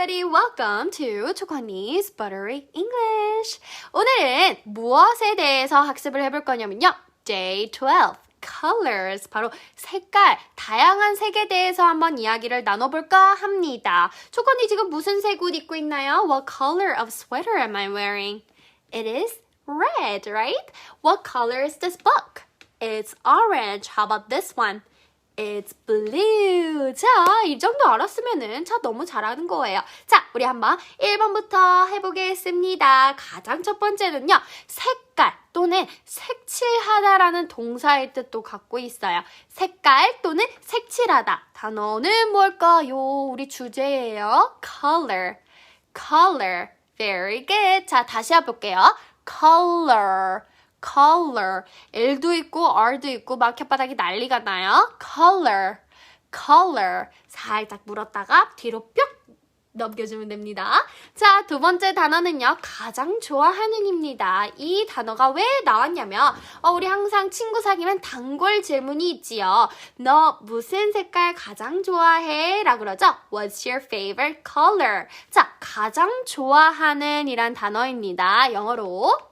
everybody. Welcome to 초코니's Buttery English. 오늘은 무엇에 대해서 학습을 해볼 거냐면요. Day 12. Colors. 바로 색깔, 다양한 색에 대해서 한번 이야기를 나눠볼까 합니다. 초코니 지금 무슨 색 옷 입고 있나요? What color of sweater am I wearing? It is red, right? What color is this book? It's orange. How about this one? It's blue. 자, 이 정도 알았으면은 자 너무 잘하는 거예요. 자, 우리 한번 1번부터 해보겠습니다. 가장 첫 번째는요. 색깔 또는 색칠하다라는 동사의 뜻도 갖고 있어요. 색깔 또는 색칠하다. 단어는 뭘까요? 우리 주제예요. color. color. Very good. 자, 다시 해볼게요. color. Color. L도 있고 R도 있고 막 혓바닥이 난리가 나요. color. color. 살짝 물었다가 뒤로 뿅 넘겨주면 됩니다. 자, 두 번째 단어는요. 가장 좋아하는입니다. 이 단어가 왜 나왔냐면 어, 우리 항상 친구 사귀면 단골 질문이 있지요. 너 무슨 색깔 가장 좋아해? 라고 그러죠. What's your favorite color? 자, 가장 좋아하는 이란 단어입니다. 영어로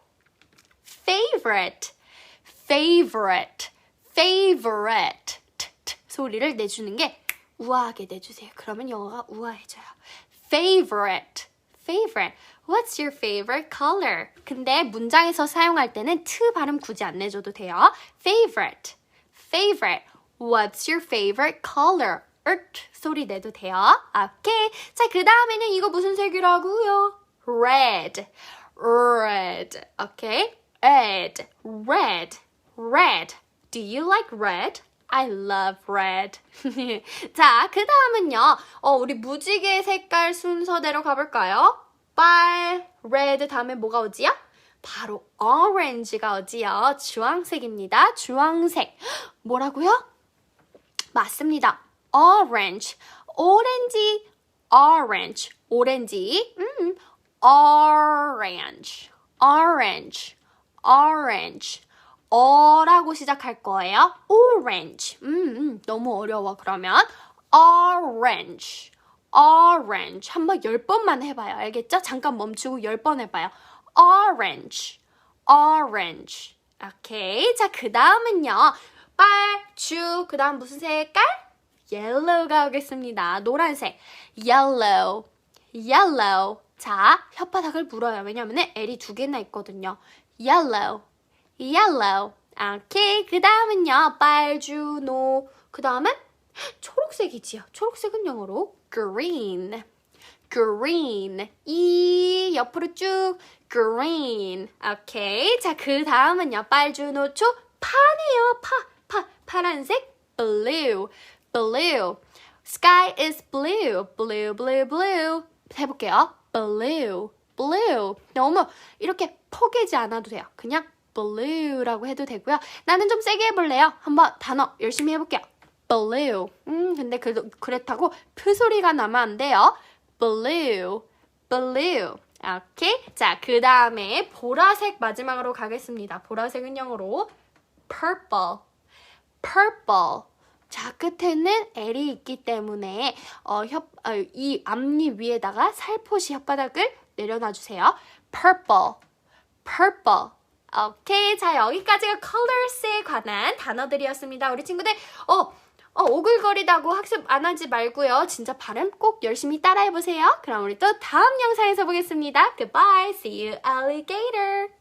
favorite, favorite, favorite 소리를 내주는 게 우아하게 내주세요. 그러면 영어가 우아해져요. favorite, favorite. What's your favorite color? 근데 문장에서 사용할 때는 트 발음 굳이 안 내줘도 돼요. favorite, favorite. What's your favorite color? 소리 내도 돼요. 오케이. 자, 그 다음에는 이거 무슨 색이라고요? red, red. 오케이. Red, red, red. Do you like red? I love red. 자, 그 다음은요. 어, 우리 무지개 색깔 순서대로 가볼까요? 빨, red 다음에 뭐가 오지요? 바로 orange가 오지요. 주황색입니다. 주황색. 뭐라고요? 맞습니다. orange. 오렌지, orange. 오렌지. 음, orange. orange. Orange. 어라고 시작할 거예요. orange. 음, 음, 너무 어려워. 그러면 orange. orange. 한번 열 번만 해 봐요. 알겠죠? 잠깐 멈추고 열번 해 봐요. orange. orange. 오케이. 자, 그 다음은요. 빨 주. 그 다음 무슨 색깔? yellow가 오겠습니다. 노란색. yellow. yellow. 자, 혓바닥을 물어요. 왜냐면 L이 두 개나 있거든요. yellow. yellow. 오케이. 그 다음은요. 빨주, 노. 그 다음은 초록색이지요. 초록색은 영어로 green. green. 이 옆으로 쭉 green. 오케이. 자, 그 다음은요. 빨주, 노, 초. 파네요. 파. 파. 파란색 blue. blue. Sky is blue. blue, blue, blue. 해볼게요. Blue. blue. 너무 이렇게 포개지 않아도 돼요. 그냥 blue라고 해도 되고요. 나는 좀 세게 해볼래요. 한번 단어 열심히 해볼게요. blue. 음, 근데 그, 그렇다고 프 소리가 나면 안 돼요. blue. blue. 오케이. 자, 그 다음에 보라색 마지막으로 가겠습니다. 보라색은 영어로 purple. purple. 자, 끝에는 L이 있기 때문에 어, 혓, 어, 이 앞니 위에다가 살포시 혓바닥을 내려놔 주세요. purple. purple. 오케이. 자, 여기까지가 colors에 관한 단어들이었습니다. 우리 친구들, 어, 어, 오글거리다고 학습 안 하지 말고요. 진짜 발음 꼭 열심히 따라해보세요. 그럼 우리 또 다음 영상에서 보겠습니다. Goodbye. See you, alligator.